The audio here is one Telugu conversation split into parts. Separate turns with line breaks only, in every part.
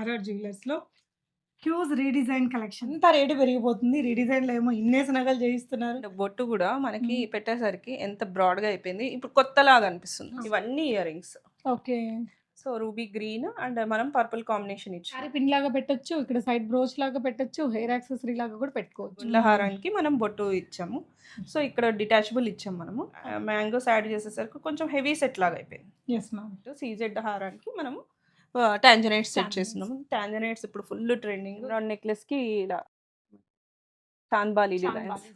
ఆర్ఆర్ జ్యువెలర్స్లో. క్యూజ్ రీడిజైన్ కలెక్షన్. అంతా రేటు పెరిగిపోతుంది. రీడిజైన్లో ఏమో ఇన్నేసి నగలు చేయిస్తున్నారు.
బొట్టు కూడా మనకి. పెట్టేసరికి ఎంత బ్రాడ్గా అయిపోయింది. ఇప్పుడు కొత్తలాగా అనిపిస్తుంది. ఇవన్నీ ear rings
okay.
So ruby green and మనం పర్పుల్ కాంబినేషన్ ఇచ్చాం.
పిన్ లాగా పెట్టొచ్చు ఇక్కడ సైడ్ బ్రోచ్ లాగా పెట్టొచ్చు హెయిర్ యాక్సెసరీ లాగా కూడా పెట్టుకోవచ్చు.
గుండ్లహారానికి మనం బొట్టు ఇచ్చాము. సో ఇక్కడ డిటాచబుల్ ఇచ్చాం మనము. మ్యాంగోస్ యాడ్ చేసేసరికి కొంచెం హెవీ సెట్ లాగా అయిపోయింది.
ఎస్ మ్యామ్
సీజెడ్ హారానికి మనము టాంజనైట్స్ సెట్. చేస్తున్నాము టాంజనైట్స్ ఇప్పుడు ఫుల్ ట్రెండింగ్. రెండు నెక్లెస్కి ఇలా చాంద్బాలి డిజైన్స్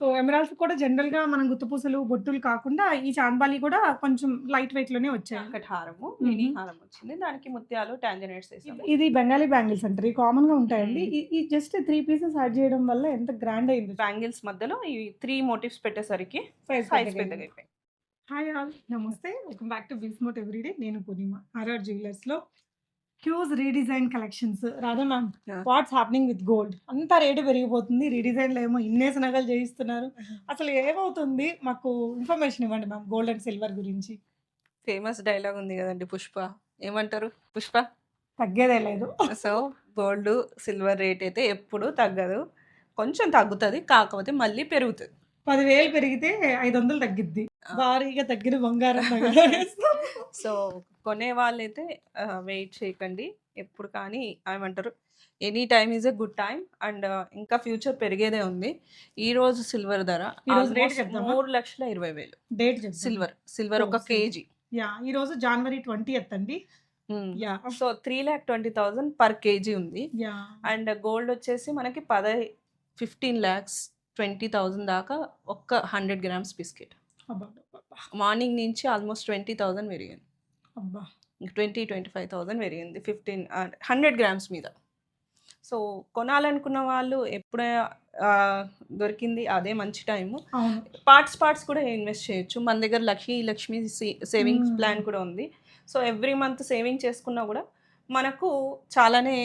సో ఎమరాల్స్ కూడా జనరల్గా మనం గుత్తపూసలు బొట్టులు కాకుండా ఈ చాంద్బాలి కూడా కొంచెం లైట్ వెయిట్లోనే వచ్చాయి.
ఒకటి హారము మినీ. హారం వచ్చింది. దానికి ముత్యాలు టాంజనైట్స్ వేసాము.
ఇది బెంగాలీ బ్యాంగిల్స్ అంటారు. కామన్గా ఉంటాయండి. ఈ- జస్ట్ త్రీ పీసెస్ యాడ్ చేయడం వల్ల ఎంత గ్రాండ్ అయింది
బ్యాంగిల్స్ మధ్యలో ఈ త్రీ మోటివ్స్ పెట్టేసరికి సైజ్
పెద్దగా.
అయిపోయింది
హాయ్ ఆల్ నమస్తే. వెల్కమ్ బ్యాక్ టు బిస్మోట్ ఎవ్రీడే నేను పూర్ణిమ ఆర్ఆర్ జ్యువెలర్స్లో క్యూజ్ redesign collections Radha ma'am. What's happening with gold అంతా రేటు పెరిగిపోతుంది రీడిజైన్లో ఏమో ఇన్నేసి నగలు చేయిస్తున్నారు. అసలు ఏమవుతుంది? మాకు ఇన్ఫర్మేషన్ ఇవ్వండి మ్యామ్ గోల్డ్ అండ్ సిల్వర్ గురించి.
ఫేమస్ డైలాగ్ ఉంది కదండి పుష్ప. ఏమంటారు? పుష్ప?
తగ్గేదే లేదు.
సో గోల్డ్ సిల్వర్ రేట్ అయితే ఎప్పుడు తగ్గదు. కొంచెం తగ్గుతుంది కాకపోతే మళ్ళీ పెరుగుతుంది.
పదివేలు పెరిగితే ఐదు వందలు తగ్గిద్ది. భారీగా తగ్గిన బంగారం.
సో కొనే వాళ్ళైతే వెయిట్ చేయకండి. ఎప్పుడు కానీ ఏమంటారు any time is a good time and ఇంకా ఫ్యూచర్ పెరిగేదే ఉంది. ఈ రోజు సిల్వర్ ధర? మూడు లక్షల ఇరవై వేలు.
డేట్
సిల్వర్ సిల్వర్ ఒక
Oh,
కేజీ.
యా ఈ రోజు జనవరి ట్వంటీ అండి. Yeah
so three lakh twenty thousand per KG ఉంది.
యా
అండ్ గోల్డ్ వచ్చేసి మనకి పద ఫిఫ్టీన్ ల్యాక్స్ ట్వంటీ థౌజండ్ దాకా ఒక్క హండ్రెడ్ గ్రామ్స్ బిస్కెట్ మార్నింగ్ నుంచి ఆల్మోస్ట్ ట్వంటీ థౌజండ్ పెరిగింది.
అబ్బా.
ట్వంటీ ట్వంటీ ఫైవ్ థౌజండ్ పెరిగింది. ఫిఫ్టీన్ హండ్రెడ్ గ్రామ్స్ మీద. సో కొనాలనుకున్న వాళ్ళు ఎప్పుడే దొరికింది అదే మంచి టైము. పార్ట్స్ పార్ట్స్ కూడా ఇన్వెస్ట్ చేయొచ్చు. మన దగ్గర లక్ష్మీ లక్ష్మీ సేవింగ్స్. ప్లాన్ కూడా ఉంది. సో ఎవ్రీ మంత్ సేవింగ్ చేసుకున్నా కూడా మనకు చాలానే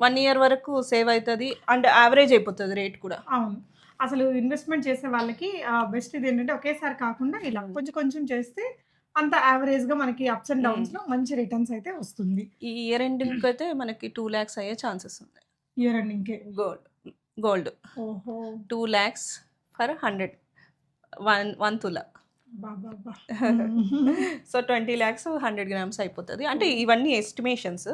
వన్ ఇయర్ వరకు సేవ్ అవుతుంది. అండ్ యావరేజ్ అయిపోతుంది రేట్ కూడా.
అవును. అసలు ఇన్వెస్ట్మెంట్ చేసే వాళ్ళకి బెస్ట్ ఇది ఏంటంటే ఒకేసారి కాకుండా ఇలా
Mm.
కొంచెం కొంచెం చేస్తే అంత యావరేజ్గా మనకి అప్స్ అండ్. డౌన్స్లో మంచి రిటర్న్స్ అయితే వస్తుంది.
ఈ ఇయర్ ఎండింగ్ అయితే మనకి టూ ల్యాక్స్ అయ్యే ఛాన్సెస్ ఉన్నాయి.
ఇయర్ ఎండింగ్
గోల్డ్ గోల్డ్
ఓహో.
Two lakhs for hundred one one తుల so twenty lakhs hundred grams అయిపోతుంది. అంటే ఇవన్నీ ఎస్టిమేషన్స్.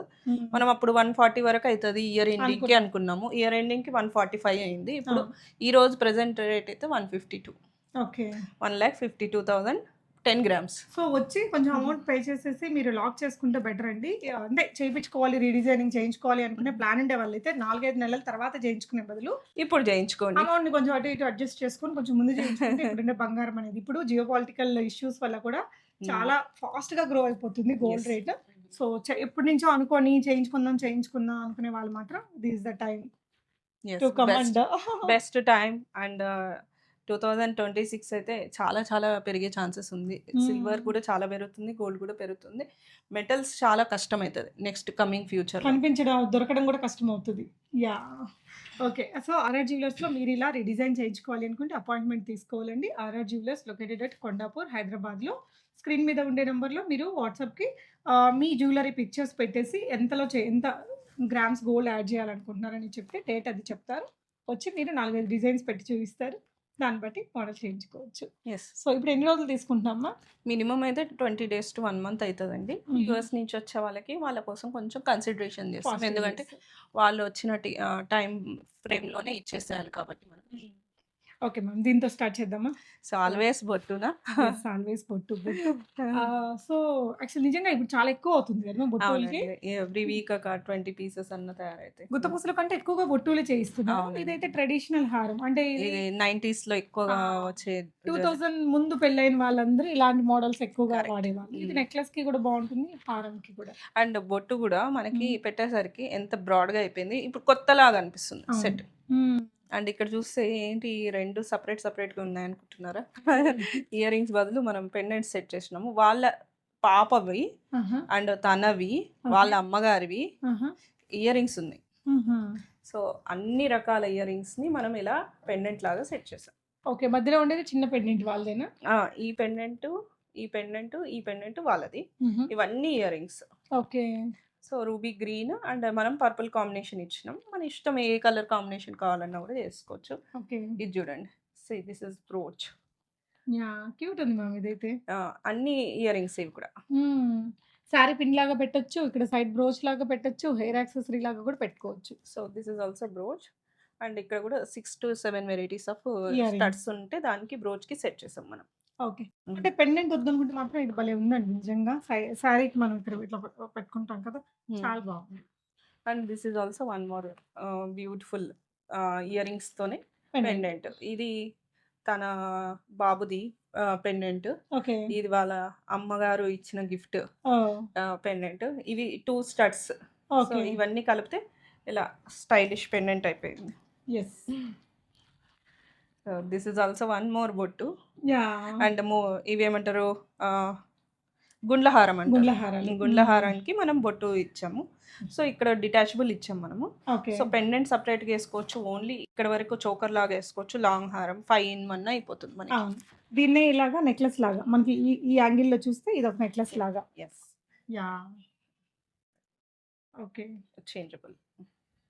మనం అప్పుడు వన్ ఫార్టీ వరకు అవుతుంది ఇయర్ ఎండింగ్కి అనుకున్నాము. ఇయర్ ఎండింగ్కి వన్ ఫార్టీ ఫైవ్ అయింది. ఇప్పుడు ఈ రోజు ప్రెసెంట్ రేట్ అయితే one fifty two.
Okay.
One lakh fifty two thousand ten grams.
So వచ్చి కొంచెం అమౌంట్ పే చేసేసి మీరు లాక్ చేసుకుంటే బెటర్ అండి. అంటే చేయించుకోవాలి రీడిజైనింగ్ చేయించుకోవాలి అనుకునే ప్లాన్ ఉండే వాళ్ళైతే నాలుగైదు నెలల తర్వాత చేయించుకునే బదులు
ఇప్పుడు చేయించుకోండి.
అమౌంట్ని కొంచెం అటు ఇటు అడ్జస్ట్ చేసుకొని కొంచెం ముందు చేయించుకుంటే ఇప్పుడుండే బంగారం అనేది. ఇప్పుడు జియో పొలిటికల్ ఇష్యూస్ వల్ల కూడా చాలా ఫాస్ట్గా గ్రో అయిపోతుంది గోల్డ్. రేట్. సో ఎప్పటి నుంచో అనుకొని చేయించుకుందాం చేయించుకుందాం అనుకునే వాళ్ళు మాత్రం this the time
best time and two thousand twenty six అయితే చాలా చాలా పెరిగే ఛాన్సెస్ ఉంది. సిల్వర్. కూడా చాలా పెరుగుతుంది గోల్డ్ కూడా పెరుగుతుంది. మెటల్స్ చాలా కష్టం అవుతుంది నెక్స్ట్ కమింగ్ ఫ్యూచర్
కనిపించడం దొరకడం కూడా కష్టం అవుతుంది యా. ఓకే. సో ఆర్ఆర్ జ్యువెలర్స్లో మీరు ఇలా రీడిజైన్ చేయించుకోవాలి అనుకుంటే అపాయింట్మెంట్ తీసుకోవాలండి. RR jewellers located at Kondapur హైదరాబాద్లో స్క్రీన్ మీద ఉండే నెంబర్లో మీరు వాట్సాప్కి మీ జ్యువెలరీ పిక్చర్స్ పెట్టేసి ఎంతలో చే ఎంత గ్రామ్స్ గోల్డ్ యాడ్ చేయాలనుకుంటున్నారని చెప్తే డేట్ అది చెప్తారు. వచ్చి మీరు నాలుగైదు డిజైన్స్ పెట్టి చూపిస్తారు. దాన్ని బట్టి మోడల్ చేయించుకోవచ్చు.
ఎస్
సో ఇప్పుడు ఎన్ని రోజులు తీసుకుంటామా
మినిమం అయితే twenty days to one month అవుతుందండి. యూఎస్ నుంచి వచ్చే వాళ్ళకి వాళ్ళ కోసం కొంచెం కన్సిడరేషన్ చేస్తాం. ఎందుకంటే వాళ్ళు వచ్చిన టైం ఫ్రేమ్లోనే ఇచ్చేసేయాలి కాబట్టి మనం.
ఓకే మ్యామ్ దీంతో స్టార్ట్ చేద్దామా?
సో ఆల్వేస్ బొట్టున
ఆల్వేస్ పొట్టు పొట్టు సో యాక్చువల్ నిజంగా ఇప్పుడు చాలా ఎక్కువ అవుతుంది కదా బొట్టులకి?
ఎవ్రీ వీక్ ఒక ట్వంటీ పీసెస్ అన్న తయారైతాయి.
గుత్తపూసల కంటే ఎక్కువగా బొట్టులు చేయిస్తున్నారు.
అవునండి.
ఇదైతే ట్రెడిషనల్ హారం. అంటే
ఇది నైన్టీస్లో ఎక్కువగా వచ్చే
టూ థౌజండ్ ముందు పెళ్ళైన వాళ్ళందరూ ఇలాంటి మోడల్స్ ఎక్కువగా. వాడేవాళ్ళు. ఇది. నెక్లెస్కి కూడా బాగుంటుంది హారం కి కూడా.
అండ్ బొట్టు కూడా మనకి
మ్మ్.
పెట్టేసరికి ఎంత బ్రాడ్గా అయిపోయింది. ఇప్పుడు కొత్తలాగా అనిపిస్తుంది. సెట్ అండ్ ఇక్కడ చూస్తే ఏంటి ఈ రెండు సపరేట్ సపరేట్గా ఉన్నాయి అనుకుంటున్నారా ఇయర్ రింగ్స్ బదులు మనం పెండెంట్ సెట్ చేసినాము. వాళ్ళ పాపవి అండ్ తనవి వాళ్ళ అమ్మగారివి ఇయర్ రింగ్స్ ఉన్నాయి. సో అన్ని రకాల ఇయర్ రింగ్స్ని మనం ఇలా పెండెంట్ లాగా సెట్ చేసాం.
ఓకే. మధ్యలో ఉండేది చిన్న పెండెంట్ వాళ్ళదేనా?
ఈ పెండెంట్ ఈ పెండెంట్ ఈ పెండెంట్ వాళ్ళది. ఇవన్నీ ear rings.
Okay.
So ruby green and మనం పర్పుల్ కాంబినేషన్ ఇచ్చినాం. మన ఇష్టం ఏ కలర్ కాంబినేషన్ కావాలన్నా కూడా చేసుకోవచ్చు.
ఓకే.
ఇది చూడండి. See this is brooch.
Cute ఉంది మ్యామ్ ఇదైతే.
అన్ని ఇయర్ రింగ్స్ ఇవి కూడా.
శారీ పిన్ లాగా పెట్టొచ్చు ఇక్కడ సైడ్ బ్రోచ్ లాగా పెట్టొచ్చు హెయిర్ యాక్సెసరీ లాగా కూడా పెట్టుకోవచ్చు.
So this is also brooch. And ఇక్కడ కూడా six to seven varieties of. Studs ఉంటే దానికి బ్రోచ్కి సెట్ చేసాం మనం.
ఓకే. అంటే పెండెంట్ వద్దనుకుంటే మాత్రం ఇది భలే ఉందండి. నిజంగా శారీకి మనం ఇక్కడ ఇట్లా పెట్టుకుంటాం కదా చాలా బాగుంది.
And this is also one more beautiful ear rings తోనే
పెండెంట్.
ఇది తన బాబుది పెండెంట్.
ఓకే.
ఇది వాళ్ళ అమ్మగారు ఇచ్చిన గిఫ్ట్ పెండెంట్. ఇవి టూ స్టడ్స్. ఇవన్నీ కలిపితే ఇలా స్టైలిష్ పెండెంట్ అయిపోయింది.
Yes
this is also one more బొట్టు. అండ్ మో ఇవేమంటారు గుండ్లహారం అంటారు.
గుండ్ల హారాలు
గుండ్లహారానికి మనం బొట్టు ఇచ్చాము. సో ఇక్కడ డిటాచబుల్ ఇచ్చాం మనము. సో పెండెంట్ సపరేట్గా వేసుకోవచ్చు. ఓన్లీ ఇక్కడ వరకు చోకర్ లాగా వేసుకోవచ్చు. లాంగ్ హారం ఫైవ్ ఇన్ వన్ అయిపోతుంది మనకి.
దీన్నే ఇలాగా నెక్లెస్ లాగా. మనకి ఈ ఈ యాంగిల్లో చూస్తే ఇది ఒక నెక్లెస్ లాగా.
Yes
ya. Okay.
Changeable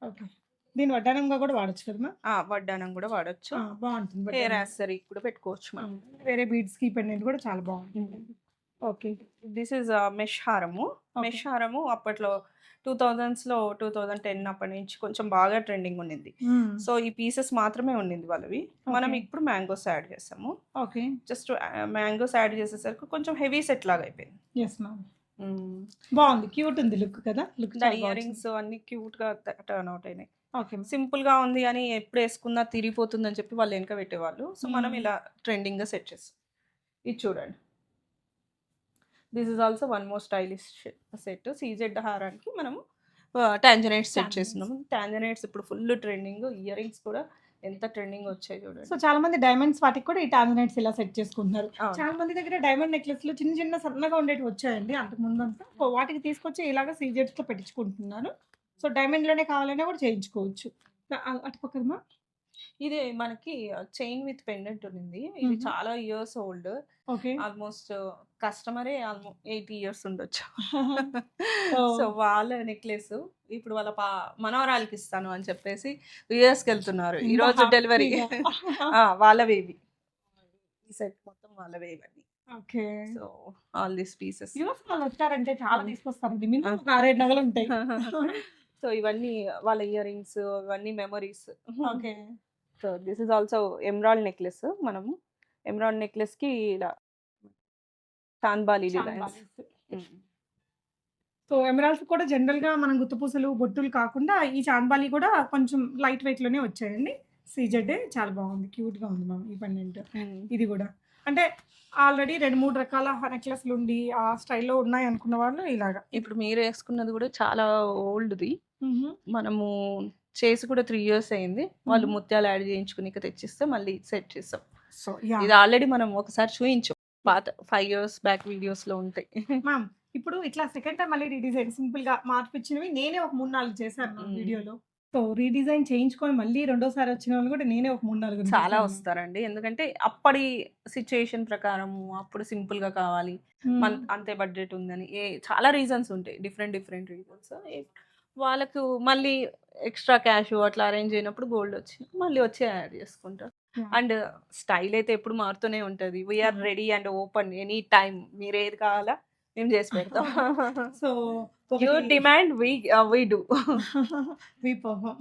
okay. దీని వడ్డానంగా కూడా వాడచ్చు కదా
వడ్డానం కూడా వాడచ్చు.
బాగుంటుంది
హెయిర్ కూడా పెట్టుకోవచ్చు మనం
వేరే బీడ్స్కి పెండెంట్ కూడా చాలా బాగుంటుంది. ఓకే.
దిస్ ఇస్ మెష్ హారము. మెష్ హారము అప్పట్లో టూ థౌజండ్స్లో టూ థౌజండ్ టెన్ అప్పటి నుంచి కొంచెం బాగా ట్రెండింగ్ ఉండింది. సో ఈ పీసెస్ మాత్రమే ఉండింది వాళ్ళవి. మనం. ఇప్పుడు మ్యాంగోస్ యాడ్ చేసాము.
ఓకే.
జస్ట్ మ్యాంగోస్ యాడ్ చేసేసరికి కొంచెం హెవీ సెట్ లాగా అయిపోయింది.
ఎస్ మ్యామ్ బాగుంది. క్యూట్ ఉంది లుక్ కదా? లుక్
ఇయర్ రింగ్స్ అన్ని క్యూట్గా టర్న్ అవుట్ అయినాయి.
ఓకే.
సింపుల్గా ఉంది అని ఎప్పుడు వేసుకున్నా తిరిగిపోతుంది అని చెప్పి వాళ్ళు వెనక పెట్టేవాళ్ళు. సో మనం. ఇలా ట్రెండింగ్గా సెట్ చేస్తాం. ఇది చూడండి. This is also one more stylish set CZ హారానికి మనము టాంజనైట్స్ సెట్. చేస్తున్నాము. టాంజనైట్స్ ఇప్పుడు ఫుల్ ట్రెండింగ్ ఇయర్ రింగ్స్ కూడా ఎంత ట్రెండింగ్ వచ్చాయి
సో
చూడండి
చాలా మంది డైమండ్స్ వాటికి కూడా ఈ టాంజనైట్స్ ఇలా సెట్ చేసుకుంటున్నారు. చాలా మంది దగ్గర డైమండ్ నెక్లెస్లో చిన్న చిన్న సన్నగా ఉండేవి వచ్చాయండి. అంతకు ముందు అంతా సో వాటికి తీసుకొచ్చి ఇలాగ సీజెట్స్లో పెట్టించుకుంటున్నారు సో డైమండ్లోనే కావాలన్నా కూడా చేయించుకోవచ్చు. అ- అటు పక్కన
ఇది మనకి చైన్ విత్ పెండెంట్ ఉంది ఇది. చాలా ఇయర్స్ ఓల్డ్.
ఓకే.
ఆల్మోస్ట్ కస్టమరే ఆల్మోస్ట్ ఎయిటీ ఇయర్స్ ఉండొచ్చు. సో వాళ్ళ నెక్లెస్ ఇప్పుడు వాళ్ళ పా మనవరాలకి ఇస్తాను అని చెప్పేసి యుఎస్కి వెళ్తున్నారు. ఈ రోజు డెలివరీ. వాళ్ళ వేవి ఈ సెట్ మొత్తం వాళ్ళ వేవి అని
okay.
So all this pieces.
US వాళ్ళు వచ్చారంటే చాలా. తీసుకొస్తారండి. మినిమం నగలు ఉంటాయి.
సో ఇవన్నీ వాళ్ళ ఇయర్ రింగ్స్ ఇవన్నీ memories.
Okay.
So this is also emerald necklace మనము. ఎమ్రాల్డ్ నెక్లెస్కి ఇలా చాంద్బాలి డిజైన్స్.
సో ఎమరాల్స్ కూడా జనరల్గా మనం గుత్తపూసలు బొట్టులు కాకుండా ఈ చాంద్బాలి కూడా కొంచెం లైట్ వెయిట్లోనే వచ్చాయండి. సీజెడ్ చాలా బాగుంది. క్యూట్గా ఉంది మ్యామ్ ఈ పెండెంట్ ఇది కూడా. అంటే ఆల్రెడీ రెండు మూడు రకాల నెక్లెస్లు ఉండి ఆ స్టైల్లో ఉన్నాయి అనుకున్న వాళ్ళు ఇలాగా.
ఇప్పుడు మీరు వేసుకున్నది కూడా చాలా ఓల్డ్ది. మనము చేసి కూడా త్రీ ఇయర్స్ అయింది. వాళ్ళు. ముత్యాలు యాడ్ చేయించుకుని తెచ్చిస్తే మళ్ళీ సెట్ చేస్తాం.
సో
ఇది ఆల్రెడీ మనం ఒకసారి చూయించాం. పాత ఫైవ్ ఇయర్స్ బ్యాక్ వీడియోస్లో ఉంటాయి.
మ్యామ్ ఇప్పుడు ఇట్లా సెకండ్ టైం మళ్ళీ రీడిజైన్ సింపుల్గా మార్పిచ్చినవి నేనే ఒక మూడు నాలుగు చేశాను. వీడియోలో సో రీడిజైన్ చేయించుకొని మళ్ళీ రెండోసారి వచ్చిన వాళ్ళు కూడా నేనే ఒక మూడు నాలుగు
చాలా. వస్తారండి. ఎందుకంటే అప్పటి సిచ్యుయేషన్ ప్రకారము అప్పుడు సింపుల్గా కావాలి. అంతే బడ్జెట్ ఉందని. ఏ చాలా రీజన్స్ ఉంటాయి. డిఫరెంట్ డిఫరెంట్ రీజన్స్ వాళ్ళకు మళ్ళీ ఎక్స్ట్రా క్యాష్ అట్లా అరేంజ్ అయినప్పుడు గోల్డ్ వచ్చి మళ్ళీ వచ్చి యాడ్ చేసుకుంటారు
Yeah.
అండ్ స్టైల్ అయితే ఎప్పుడు మారుతూనే ఉంటుంది. We're. Ready and open any time మీరు ఏది కావాలా మేము చేసి పెడతాం.
So
you demand we we do
we perform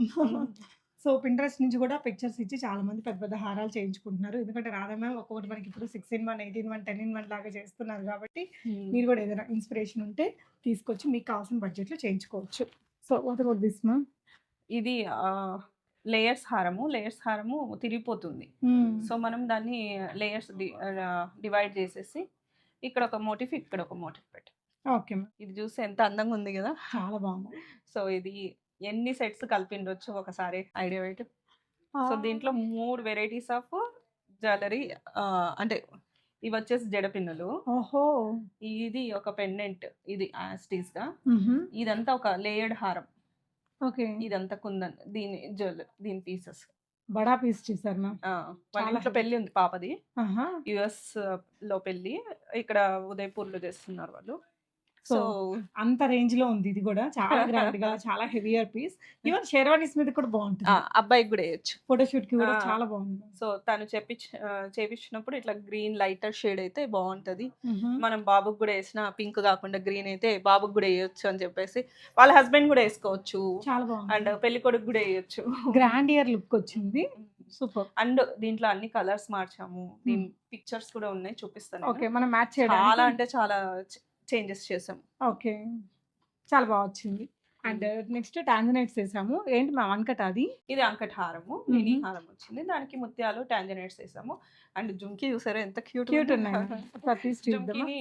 so Pinterest నుంచి కూడా పిక్చర్స్ ఇచ్చి చాలా మంది పెద్ద పెద్ద హారాలు చేయించుకుంటున్నారు. ఎందుకంటే రాధా మ్యామ్ ఒక్కొక్కటి మనకి ఇప్పుడు six in one eighteen one ten in one లాగా చేస్తున్నారు కాబట్టి మీరు కూడా ఏదైనా ఇన్స్పిరేషన్ ఉంటే తీసుకొచ్చి మీకు కావాల్సిన బడ్జెట్లో చేయించుకోవచ్చు. So what about this ma'am.
ఇది లేయర్స్ హారము. లేయర్స్ హారము తిరిగిపోతుంది. సో మనం దాన్ని లేయర్స్ డివైడ్ చేసేసి ఇక్కడ ఒక మోటిఫ్ ఇక్కడ ఒక మోటిఫ్ పెట్టి.
ఓకే
ఇది చూస్తే ఎంత అందంగా ఉంది కదా.
చాలా బాగుంది.
సో ఇది ఎన్ని సెట్స్ కలిపిండొచ్చు ఒకసారి ఐడియా పెట్టి. సో దీంట్లో మూడు వెరైటీస్ ఆఫ్ జ్యువెలరీ అంటే ఇవి వచ్చేసి జడపిన్నులు
ఓహో.
ఇది ఒక పెండెంట్ ఇది
యాస్టీస్గా.
ఇదంతా ఒక లేయర్డ్ హారం.
ఓకే.
ఇదంతా కుందన్ దీని జ్యువెలరీ దీని పీసెస్.
బడా పీస్ చేశారు మ్యామ్.
ఇంట్లో. పెళ్ళి ఉంది పాపది. యుఎస్లో పెళ్ళి ఇక్కడ ఉదయపూర్లో చేస్తున్నారు వాళ్ళు.
సో అంత రేంజ్లో ఉంది ఇది కూడా. చాలా గ్రాండ్గా చాలా హెవియర్ పీస్. ఈవెన్ షెర్వానీస్ మీద కూడా బాగుంటుంది.
అబ్బాయికి కూడా వేయచ్చు.
ఫోటోషూట్కి కూడా. చాలా బాగుంది
సో తను చెప్పించ ఆ, చేపించినప్పుడు ఇట్లా గ్రీన్ లైటర్ షేడ్ అయితే బాగుంటది. మనం బాబుకి కూడా వేసిన పింక్ కాకుండా గ్రీన్ అయితే బాబుకి కూడా వేయొచ్చు అని చెప్పేసి వాళ్ళ హస్బెండ్ కూడా వేసుకోవచ్చు.
చాలా బాగుంది
అండ్ పెళ్ళి కొడుకు కూడా వేయొచ్చు.
గ్రాండ్ ఇయర్ లుక్ వచ్చింది. సూపర్.
అండ్ దీంట్లో అన్ని కలర్స్ మార్చాము. దీని పిక్చర్స్ కూడా ఉన్నాయి చూపిస్తాను
ఓకే. మనం మ్యాచ్
చాలా అంటే చాలా చేంజెస్ చేసాం
ఓకే. చాలా బాగా వచ్చింది. అండ్ నెక్స్ట్ టాంజనైట్స్ వేసాము. ఏంటి మా వన్కట్ అది?
ఇది అంకట్ హారము. మినీ. హారం వచ్చింది. దానికి ముత్యాలు టాంజనైట్స్ వేసాము. అండ్ జుంకి చూసారా? ఎంత క్యూట్
క్యూట్ ఉన్నాయి. ప్రతి
జుంకిని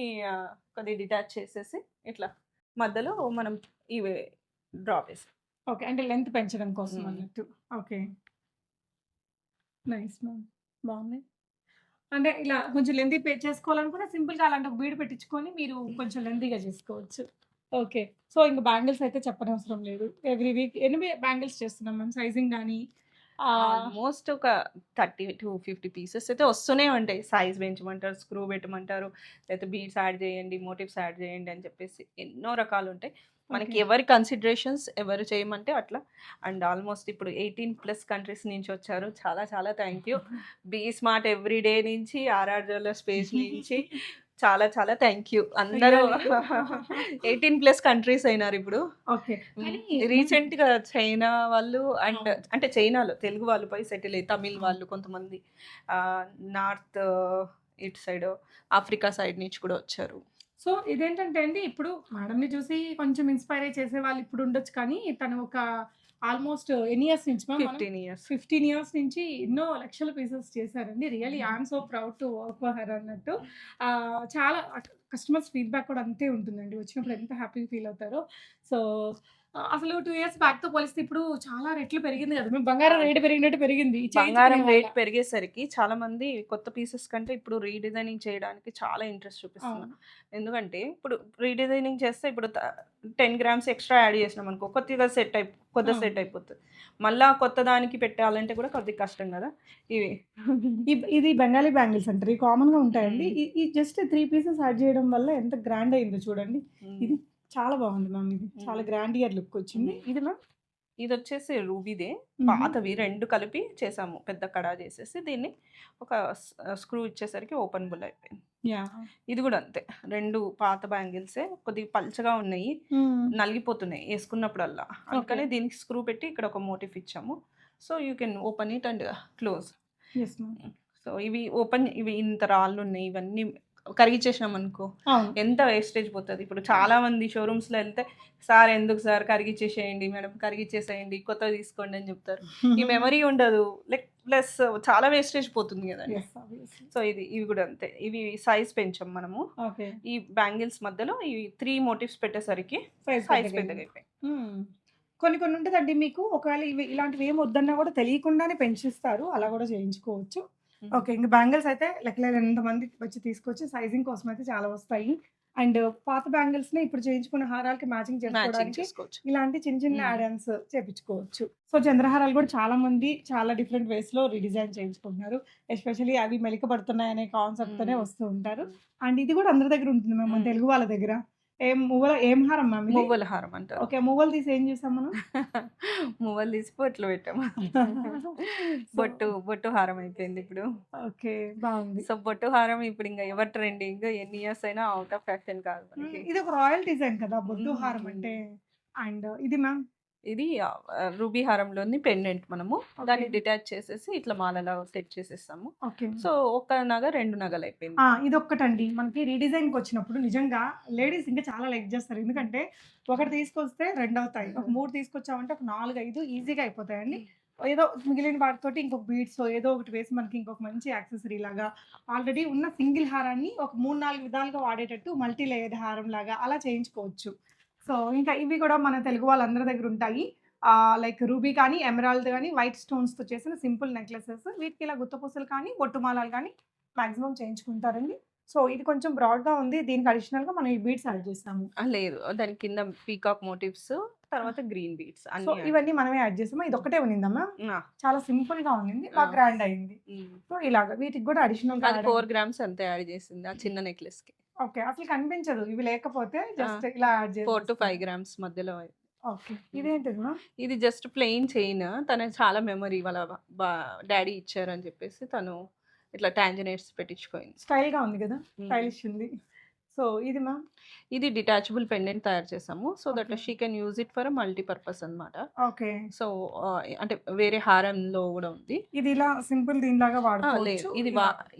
కొద్దిగా డిటాచ్ చేసేసి ఇట్లా మధ్యలో మనం ఇవి డ్రాప్ వేసాం.
ఓకే. అంటే లెంత్ పెంచడం కోసం. అన్నట్టు. ఓకే. Nice ma'am. బాగుంది అంటే ఇలా కొంచెం లెంతీ పే చేసుకోవాలనుకున్నా సింపుల్గా అలాంటి ఒక బీడ్ పెట్టించుకొని మీరు కొంచెం లెంతీగా చేసుకోవచ్చు. ఓకే సో ఇంకా బ్యాంగిల్స్ అయితే చెప్పనవసరం లేదు. ఎవ్రీ వీక్ ఎన్ని బ్యాంగిల్స్ చేస్తున్నాం మ్యామ్ సైజింగ్ కానీ
ఆల్మోస్ట్ ఒక థర్టీ టు ఫిఫ్టీ పీసెస్ అయితే వస్తూనే ఉంటాయి. సైజ్ పెంచమంటారు స్క్రూ పెట్టమంటారు లేకపోతే బీడ్స్ యాడ్ చేయండి మోటివ్స్ యాడ్ చేయండి అని చెప్పేసి ఎన్నో రకాలు ఉంటాయి. మనకి. ఎవరి కన్సిడరేషన్స్ ఎవరు చేయమంటే అట్లా. అండ్ ఆల్మోస్ట్ ఇప్పుడు ఎయిటీన్ ప్లస్ కంట్రీస్ నుంచి వచ్చారు. చాలా చాలా thank you. Be smart every day నుంచి ఆర్ఆర్ పేజ్ నుంచి చాలా చాలా థ్యాంక్ యూ. అందరూ ఎయిటీన్ ప్లస్ కంట్రీస్ అయినారు ఇప్పుడు. రీసెంట్గా చైనా వాళ్ళు అండ్ అంటే చైనాలో తెలుగు వాళ్ళు పోయి సెటిల్ అయ్యి తమిళ్ వాళ్ళు కొంతమంది నార్త్ ఇటు సైడ్ ఆఫ్రికా సైడ్ నుంచి కూడా వచ్చారు.
సో ఇదేంటంటే అండి ఇప్పుడు మేడంని చూసి కొంచెం ఇన్స్పైర్ అయ్యి చేసే వాళ్ళు ఇప్పుడు ఉండొచ్చు కానీ తను ఒక ఆల్మోస్ట్ ఎన్ని ఇయర్స్ నుంచి
ఫిఫ్టీన్ ఇయర్స్
ఫిఫ్టీన్ ఇయర్స్ నుంచి ఎన్నో లక్షల పీసెస్ చేశారండి. Really I'm so proud to work for her అన్నట్టు. చాలా కస్టమర్స్ ఫీడ్బ్యాక్ కూడా అంతే ఉంటుందండి. వచ్చినప్పుడు ఎంత హ్యాపీ ఫీల్ అవుతారో. సో అసలు టూ ఇయర్స్ బ్యాక్తో పోలిస్తే ఇప్పుడు చాలా రెట్లు పెరిగింది కదా. మేము బంగారం రేటు పెరిగినట్టు పెరిగింది.
బంగారం. రేట్ పెరిగేసరికి చాలా మంది కొత్త పీసెస్ కంటే ఇప్పుడు రీడిజైనింగ్ చేయడానికి చాలా ఇంట్రెస్ట్ చూపిస్తున్నారు. ఎందుకంటే ఇప్పుడు రీడిజైనింగ్ చేస్తే ఇప్పుడు టెన్ గ్రామ్స్ ఎక్స్ట్రా యాడ్ చేసినాం అనుకో కొద్దిగా సెట్ అయి కొత్త
అవును.
సెట్ అయిపోతుంది. మళ్ళా కొత్త దానికి పెట్టాలంటే కూడా కొద్దిగా కష్టం కదా. ఇవి.
ఇది బెంగాలీ బ్యాంగిల్స్ అంటారు. ఈ కామన్గా ఉంటాయండి. ఈ జస్ట్ త్రీ పీసెస్ యాడ్ చేయడం వల్ల ఎంత గ్రాండ్ అయిందో చూడండి. ఇది చాలా బాగుంది మ్యామ్ ఇది. చాలా. గ్రాండ్ ఇయర్ లుక్ వచ్చింది. ఇది మ్యామ్
ఇది వచ్చేసి రూబీదే. పాతవి రెండు కలిపి చేసాము. పెద్ద కడా చేసేసి దీన్ని ఒక స్క్రూ ఇచ్చేసరికి ఓపెన్ బుల్ అయిపోయింది.
యా.
ఇది కూడా అంతే. రెండు పాత బ్యాంగిల్సే కొద్దిగా పల్చగా ఉన్నాయి నలిగిపోతున్నాయి వేసుకున్నప్పుడల్లా. అందుకని దీనికి స్క్రూ పెట్టి ఇక్కడ ఒక మోటిఫ్ ఇచ్చాము. So you can open it and close. So ఇవి ఓపెన్ ఇవి ఇంత రాళ్ళు ఉన్నాయి ఇవన్నీ కరిగిచ్చేసినాం అనుకో ఎంత వేస్టేజ్ పోతుంది. ఇప్పుడు చాలా మంది షోరూమ్స్లో వెళ్తే సార్ ఎందుకు సార్ కరిగిచ్చేసేయండి మేడం కరిగిచ్చేసేయండి కొత్తది తీసుకోండి అని చెప్తారు. ఈ మెమరీ ఉండదు. లైక్ ప్లస్ చాలా వేస్టేజ్ పోతుంది కదండి. సో ఇది ఇవి కూడా అంతే. ఇవి సైజ్ పెంచాం మనము.
ఓకే.
ఈ బ్యాంగిల్స్ మధ్యలో ఈ త్రీ మోటివ్స్ పెట్టేసరికి
సైజ్
పెద్దగా అయిపోయి
కొన్ని కొన్ని ఉంటుందండి మీకు ఒకవేళ ఇవి ఇలాంటివి ఏం వద్దన్నా కూడా తెలియకుండానే పెంచిస్తారు. అలా కూడా చేయించుకోవచ్చు. ఓకే ఇంకా బ్యాంగిల్స్ అయితే లెక్కలేదు మంది వచ్చి తీసుకొచ్చి సైజింగ్ కోసం అయితే చాలా వస్తాయి. అండ్ పాత బ్యాంగిల్స్ని ఇప్పుడు చేయించుకున్న హారాలకి మ్యాచింగ్ చేసుకోవడానికి
చేసుకోవచ్చు.
ఇలాంటి చిన్న చిన్న. యాడన్స్ చేపించుకోవచ్చు. సో చంద్రహారాలు కూడా చాలా మంది చాలా డిఫరెంట్ వేస్లో రీడిజైన్ చేయించుకుంటున్నారు. ఎస్పెషల్లీ అవి మెలికపడుతున్నాయి అనే కాన్సెప్ట్ తోనే. వస్తూ ఉంటారు. అండ్ ఇది కూడా అందరి దగ్గర ఉంటుంది మ్యామ్ మన
మ్మ్.
తెలుగు వాళ్ళ దగ్గర. ఏం మువ్వల ఏం హారం మ్యామ్?
మువ్వల హారం అంటారు.
ఓకే మువ్వలు తీసి ఏం చేస్తాం మనం?
మువ్వలు తీసి బొట్లు పెట్టాము బొట్టు బొట్టు హారం అయిపోయింది ఇప్పుడు.
ఓకే బాగుంది.
సో బొట్టు హారం ఇప్పుడు ఇంకా ఎవరు ట్రెండింగ్? ఎన్ని ఇయర్స్ అయినా అవుట్ ఆఫ్ ఫ్యాషన్ కాదు
ఇది ఒక రాయల్ డిజైన్ కదా బొట్టు హారం. అంటే. అండ్ ఇది మ్యామ్
ఇది రూబీ హారంలోని పెండెంట్ మనము. దాన్ని. డిటాచ్ చేసేసి ఇట్లా మాలలా సెట్ చేసేస్తాము. సో ఒక నగ రెండు నగలు అయిపోయింది
ఇది ఒక్కటండి మనకి రీడిజైన్కి వచ్చినప్పుడు నిజంగా లేడీస్ ఇంకా చాలా లైక్ చేస్తారు. ఎందుకంటే ఒకటి తీసుకొస్తే రెండు అవుతాయి ఒక మూడు తీసుకొచ్చామంటే ఒక నాలుగు ఐదు ఈజీగా అయిపోతాయండి. ఏదో మిగిలిన వాటితోటి ఇంకొక బీడ్స్ ఏదో ఒకటి వేసి మనకి ఇంకొక మంచి యాక్సెసరీ లాగా ఆల్రెడీ ఉన్న సింగిల్ హారాన్ని ఒక మూడు నాలుగు విధాలుగా వాడేటట్టు మల్టీ లేయర్డ్ హారం లాగా అలా చేయించుకోవచ్చు. సో ఇంకా ఇవి కూడా మన తెలుగు వాళ్ళందరి దగ్గర ఉంటాయి. లైక్ రూబీ కానీ ఎమరాల్డ్ కానీ వైట్ స్టోన్స్తో చేసిన సింపుల్ నెక్లెసెస్. వీటికి ఇలా గుత్తపూసలు కానీ బొట్టుమాలాలు కానీ మాక్సిమం చేయించుకుంటారండి. సో ఇది కొంచెం బ్రాడ్గా ఉంది. దీనికి అడిషనల్గా మనం ఈ బీడ్స్ యాడ్ చేస్తాము.
లేదు. దాని కింద పీకాక్ మోటివ్స్ తర్వాత గ్రీన్ బీట్స్
సో ఇవన్నీ మనమే యాడ్ చేస్తాము? ఇది ఒకటే ఉన్నిందమ్మా చాలా సింపుల్గా ఉండింది బాగా. గ్రాండ్ అయింది. సో ఇలాగా వీటికి కూడా అడిషనల్
ఫోర్ గ్రామ్స్ అంతే యాడ్ చేసింది ఆ చిన్న నెక్లెస్కి
ఓకే. అసలు కనిపించదు. ఇవి లేకపోతే జస్ట్ ఇలా add
four to five grams మధ్యలో
ఓకే. ఇదేంటిది
ఇది జస్ట్ ప్లెయిన్ చైన్. తన చాలా మెమరీ వాళ్ళ డాడీ ఇచ్చారని చెప్పేసి తను ఇట్లా టాంజనేట్స్ పెట్టించుకోయింది.
స్టైల్గా ఉంది కదా? స్టైలిష్ ఉంది. సో ఇది మ్యామ్?
ఇది డిటాచబుల్ పెండెంట్ తయారు చేసాము. So that. She can use it for multipurpose అన్నమాట.
ఓకే.
సో అంటే వేరే హారంలో కూడా ఉంది.
ఇది ఇలా సింపుల్ దీనిలాగా వాడుకోవచ్చు.
ఇది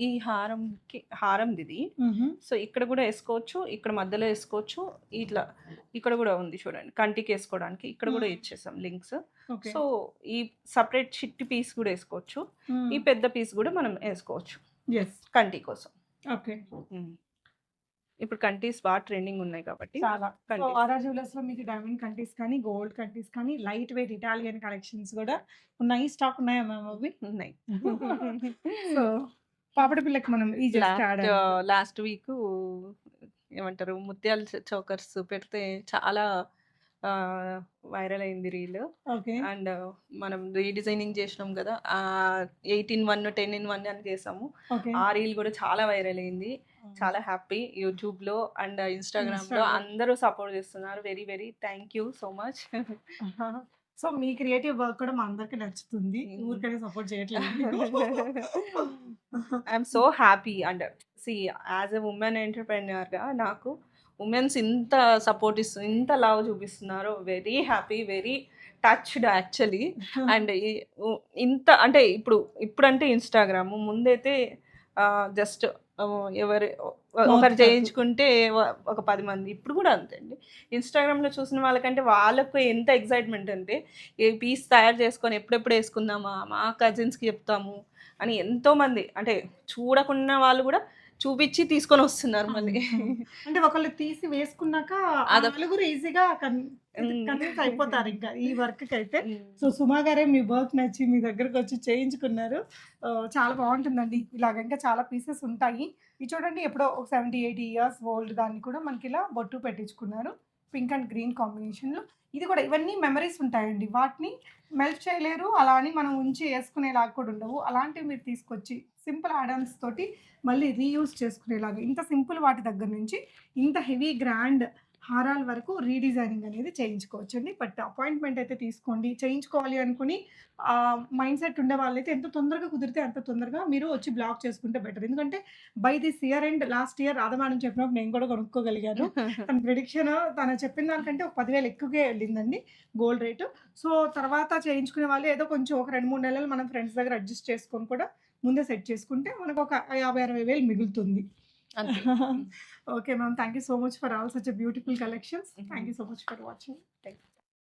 ఈ హారంకి హారంది ఇది. సో ఇక్కడ కూడా వేసుకోవచ్చు ఇక్కడ మధ్యలో వేసుకోవచ్చు ఇట్లా ఇక్కడ కూడా ఉంది చూడండి కంటికి వేసుకోవడానికి. ఇక్కడ కూడా. ఇచ్చేసాం లింక్స్. సో ఈ సపరేట్ చిట్టి పీస్ కూడా వేసుకోవచ్చు. ఈ పెద్ద పీస్ కూడా మనం వేసుకోవచ్చు.
ఎస్
కంటి కోసం.
ఓకే.
ఇప్పుడు కంటీస్ బాగా ట్రెండింగ్ ఉన్నాయి కాబట్టి
చాలా. ఆర్ఆర్ జ్యువెలర్స్లో మీకు డైమండ్ కంటీస్ కానీ గోల్డ్ కంటీస్ కానీ లైట్ వెయిట్ ఇటాలియన్ కలెక్షన్స్ కూడా ఉన్నాయి. స్టాక్ ఉన్నాయా మ్యామ్ అవి?
ఉన్నాయి.
సో పాపడ పిల్లకి మనం ఈ
లాస్ట్ వీక్ ఏమంటారు ముత్యాల చోకర్స్ పెడితే చాలా వైరల్ అయింది రీల్.
ఓకే.
అండ్ మనం రీడిజైనింగ్ చేసినాం కదా eighteen one ten in one అని చేసాము. ఆ రీల్ కూడా చాలా వైరల్ అయింది. చాలా హ్యాపీ యూట్యూబ్లో అండ్ ఇన్స్టాగ్రామ్. లో. అందరూ సపోర్ట్ చేస్తున్నారు. Very very thank you so much.
So me creative work కూడా మా అందరికి నచ్చుతుంది.
Mm.
ఊరికనే సపోర్ట్ చేయట్లేదు
I'm so happy and see as a ఉమెన్గా నాకు ఉమెన్స్ ఇంత సపోర్ట్ ఇస్తు ఇంత లవ్ చూపిస్తున్నారు very happy very touched actually and ఇంత అంటే ఇప్పుడు ఇప్పుడంటే ఇన్స్టాగ్రామ్ ముందైతే జస్ట్ ఎవరు ఒకరు చేయించుకుంటే ఒక పది మంది. ఇప్పుడు కూడా అంతే అండి. ఇన్స్టాగ్రామ్లో చూసిన వాళ్ళకంటే వాళ్ళకు ఎంత ఎగ్జైట్మెంట్ అంటే ఈ పీస్ తయారు చేసుకొని ఎప్పుడెప్పుడు వేసుకుందామా మా కజిన్స్కి చెప్తాము అని ఎంతో మంది అంటే చూడకున్న వాళ్ళు కూడా చూపించి తీసుకొని వస్తున్నారు మళ్ళీ.
అంటే ఒకళ్ళు తీసి వేసుకున్నాక నలుగురు ఈజీగా. కన్విన్స్ అయిపోతారు ఇంకా ఈ వర్క్ అయితే. సో సుమా గారే మీ వర్క్ నచ్చి మీ దగ్గరకు వచ్చి చేయించుకున్నారు. చాలా బాగుంటుందండి. ఇలాగ ఇంకా చాలా పీసెస్ ఉంటాయి. ఇది చూడండి ఎప్పుడో ఒక సెవెంటీ ఎయిటీ ఇయర్స్ ఓల్డ్ దాన్ని కూడా మనకి ఇలా బొట్టు పెట్టించుకున్నారు. పింక్ అండ్ గ్రీన్ కాంబినేషన్లో. ఇది కూడా ఇవన్నీ మెమరీస్ ఉంటాయండి. వాటిని మెల్ట్ చేయలేరు. అలా అని మనం ఉంచి వేసుకునేలాగా కూడా ఉండవు. అలాంటివి మీరు తీసుకొచ్చి సింపుల్ ఆడమ్స్ తోటి మళ్ళీ రీయూజ్ చేసుకునేలాగా ఇంత సింపుల్ వాటి దగ్గర నుంచి ఇంత హెవీ గ్రాండ్ హారాల వరకు రీడిజైనింగ్ అనేది చేయించుకోవచ్చు అండి బట్ అపాయింట్మెంట్ అయితే తీసుకోండి. చేయించుకోవాలి అనుకుని మైండ్ సెట్ ఉండే వాళ్ళైతే ఎంత తొందరగా కుదిరితే అంత తొందరగా మీరు వచ్చి బ్లాక్ చేసుకుంటే బెటర్. ఎందుకంటే by this year and last year రాధమానం చెప్పినప్పుడు నేను కూడా కొనుక్కోగలిగాను. తన ప్రిడిక్షన్ తను చెప్పిన దానికంటే ఒక పదివేలు ఎక్కువగా వెళ్ళిందండి గోల్డ్ రేటు. సో తర్వాత చేయించుకునే వాళ్ళు ఏదో కొంచెం ఒక రెండు మూడు నెలలు మనం ఫ్రెండ్స్ దగ్గర అడ్జస్ట్ చేసుకొని కూడా ముందే సెట్ చేసుకుంటే మనకు ఒక యాభై అరవై వేలు మిగులుతుంది.
okay,
ma'am. Thank you so much for all such a beautiful collections. Mm -hmm. Thank you so much for watching. Thank you.